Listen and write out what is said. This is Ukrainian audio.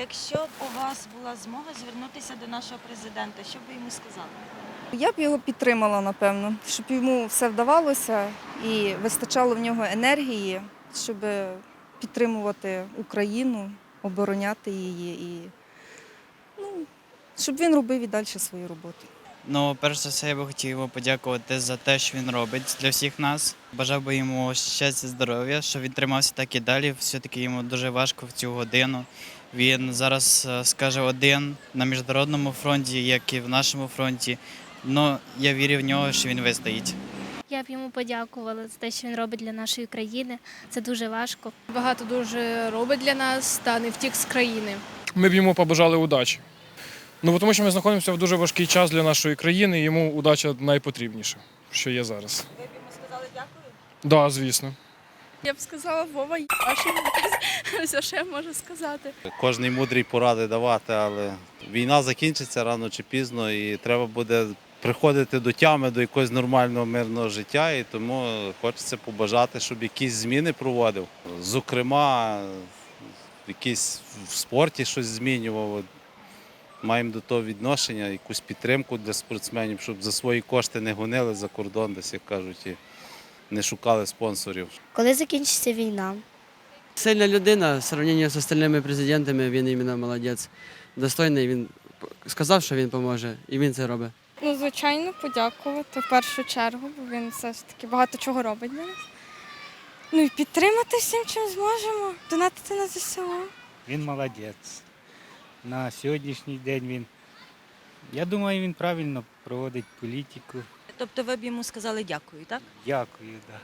Якщо б у вас була змога звернутися до нашого президента, що б ви йому сказали? Я б його підтримала, напевно, щоб йому все вдавалося і вистачало в нього енергії, щоб підтримувати Україну, обороняти її і ну, щоб він робив і далі свою роботу. Ну, перш за все, я би хотів йому подякувати за те, що він робить для всіх нас. Бажав би йому щастя, здоров'я, щоб він тримався так і далі. Все-таки йому дуже важко в цю годину. Він зараз е, скаже один на міжнародному фронті, як і в нашому фронті. Ну, я вірю в нього, що він вистоїть. Я б йому подякувала за те, що він робить для нашої країни. Це дуже важко. Багато дуже робить для нас та не втік з країни. ми б йому побажали удачі. Ну, тому що ми знаходимося в дуже важкий час для нашої країни, і йому удача найпотрібніша, що є зараз. Ви б йому сказали дякую? Так, да, звісно. Я б сказала Вова. Все, що я можу сказати. Кожний мудрий поради давати, але війна закінчиться рано чи пізно, і треба буде приходити до тями, до якогось нормального мирного життя. І тому хочеться побажати, щоб якісь зміни проводив. Зокрема, якісь в спорті щось змінював. Маємо до того відношення, якусь підтримку для спортсменів, щоб за свої кошти не гонили за кордон, десь як кажуть, і не шукали спонсорів. Коли закінчиться війна? Сильна людина в сравненні з остальними президентами, він іменно молодець. Достойний, він сказав, що він поможе, і він це робить. Ну, звичайно, подякувати в першу чергу, бо він все ж таки багато чого робить для нас. Ну і підтримати всім, чим зможемо, донатити на ЗСУ. Він молодець. На сьогоднішній день він, я думаю, він правильно проводить політику. Тобто ви б йому сказали дякую, так? Дякую, да.